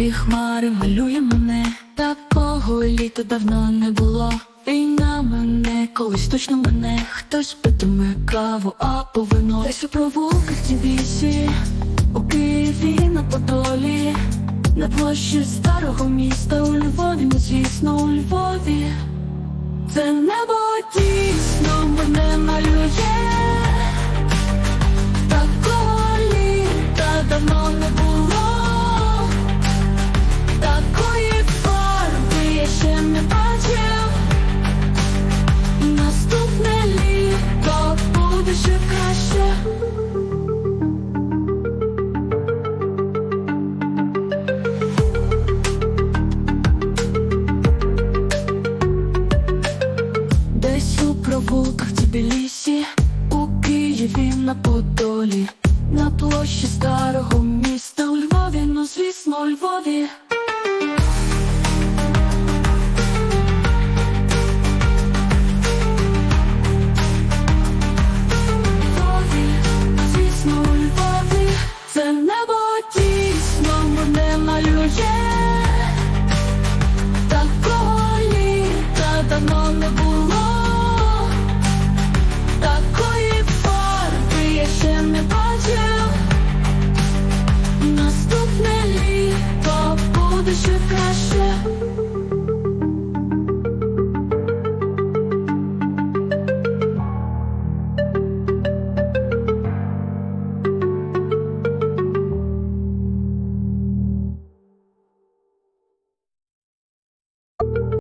небі хмари малює мене, такого літа давно не було. і на мене, колись точно мене, хтось питиме каву, а повино Десь у провулках бісі, у Києві на Подолі, на площі старого міста у Львові, ну, звісно у Львові. Це небо Вовк в Тбілісі, у Києві на Подолі, на площі старого міста у Львові, ну звісно, у Львові.